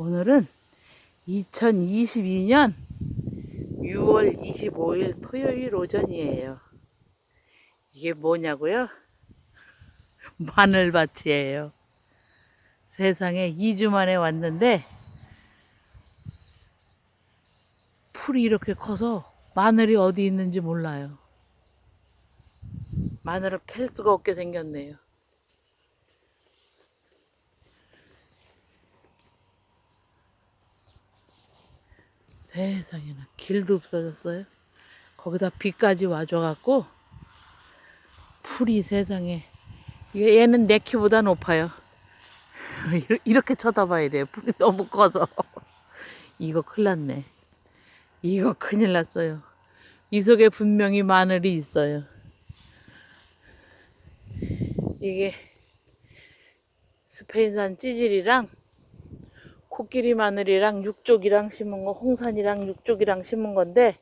오늘은 2022년 6월 25일 토요일 오전이에요. 이게 뭐냐고요? 마늘밭이에요. 세상에 2주 만에 왔는데 풀이 이렇게 커서 마늘이 어디 있는지 몰라요. 마늘을 캘 수가 없게 생겼네요. 세상에나 길도 없어졌어요. 거기다 비까지 와줘갖고 풀이 세상에 얘는 내 키보다 높아요. 이렇- 이렇게 쳐다봐야 돼요. 풀이 너무 커서 이거 큰일 났네. 이거 큰일 났어요. 이 속에 분명히 마늘이 있어요. 이게 스페인산 찌질이랑 코끼리 마늘이랑 육쪽이랑 심은 거, 홍산이랑 육쪽이랑 심은 건데,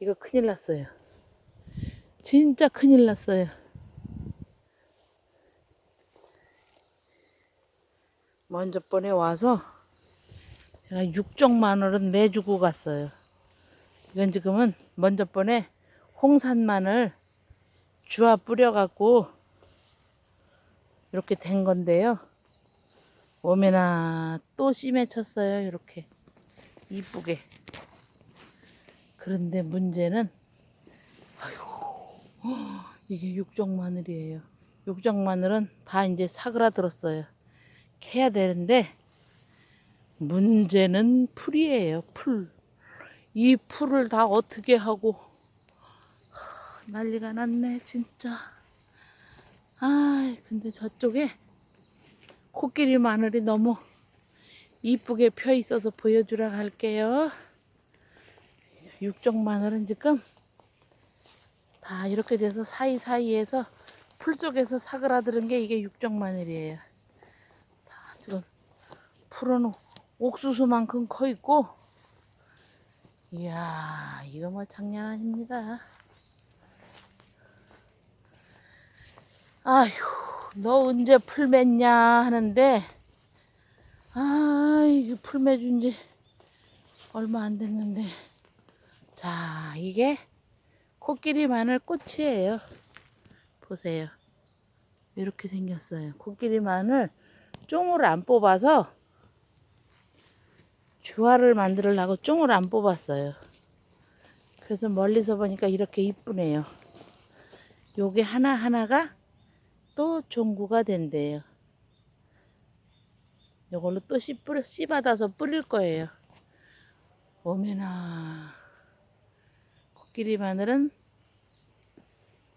이거 큰일 났어요. 진짜 큰일 났어요. 먼저 번에 와서, 제가 육쪽 마늘은 매주고 갔어요. 이건 지금은 먼저 번에 홍산 마늘 주화 뿌려갖고, 이렇게 된 건데요. 오메나 또 씨매 쳤어요 이렇게. 이쁘게. 그런데 문제는 아이고 이게 육종 마늘이에요. 육종 마늘은 다 이제 사그라들었어요. 캐야 되는데 문제는 풀이에요 풀 이 풀을 다 어떻게 하고? 하, 난리가 났네 진짜. 아 근데 저쪽에 코끼리 마늘이 너무 이쁘게 펴 있어서 보여주라 할게요. 육종 마늘은 지금 다 이렇게 돼서 사이사이에서 풀 속에서 사그라드는 게 이게 육종 마늘이에요. 다 지금 풀은 옥수수만큼 커 있고 이야 이거 뭐 장난 아닙니다. 아휴 너 언제 풀 맺냐 하는데 아 이게 풀 맺은 지 얼마 안 됐는데. 자 이게 코끼리 마늘 꽃이에요. 보세요. 이렇게 생겼어요. 코끼리 마늘 쫑을 안 뽑아서 주화를 만들려고 쫑을 안 뽑았어요. 그래서 멀리서 보니까 이렇게 이쁘네요. 요게 하나하나가 또 종구가 된대요. 이걸로 또 씨 뿌려 씨 받아서 뿌릴 거예요. 오메나 코끼리 마늘은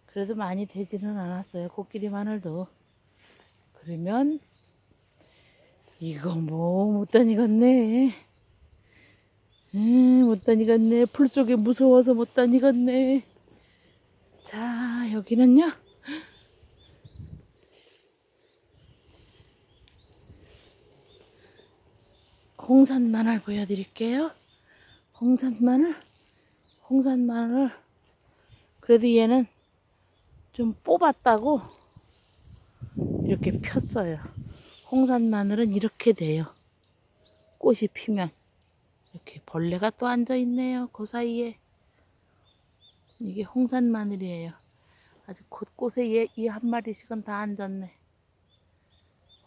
그래도 많이 되지는 않았어요. 코끼리 마늘도 그러면 이거 뭐 못 다니 겠네. 음, 못 다니 겠네. 풀 속에 무서워서 못 다니 겠네. 자 여기는요. 홍산 마늘 보여드릴게요. 홍산 마늘, 홍산 마늘. 그래도 얘는 좀 뽑았다고 이렇게 폈어요. 홍산 마늘은 이렇게 돼요. 꽃이 피면 이렇게 벌레가 또 앉아 있네요. 그 사이에 이게 홍산 마늘이에요. 아주 곳곳에 이 한 마리씩은 다 앉았네.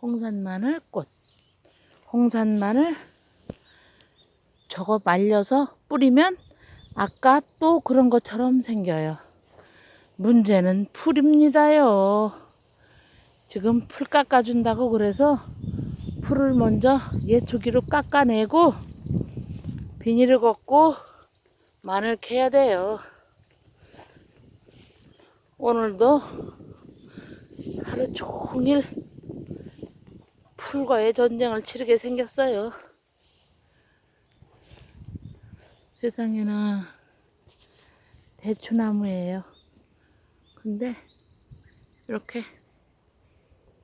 홍산 마늘 꽃. 홍산 마늘 저거 말려서 뿌리면 아까 또 그런 것처럼 생겨요. 문제는 풀입니다요. 지금 풀 깎아준다고 그래서 풀을 먼저 예초기로 깎아내고 비닐을 걷고 마늘 캐야 돼요. 오늘도 하루 종일 풀과의 전쟁을 치르게 생겼어요. 세상에는 대추나무예요. 근데 이렇게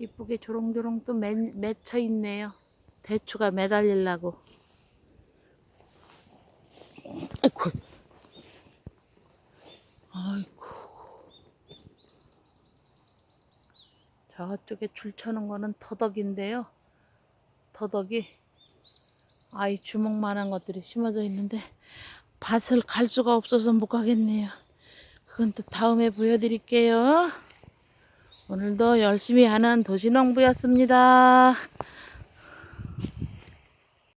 이쁘게 조롱조롱 또 매, 맺혀 있네요. 대추가 매달리려고. 아이고. 아이고. 저쪽에 줄 쳐는 거는 터덕인데요. 터덕이 아이 주먹만한 것들이 심어져 있는데 밭을 갈 수가 없어서 못 가겠네요. 그건 또 다음에 보여드릴게요. 오늘도 열심히 하는 도시농부였습니다.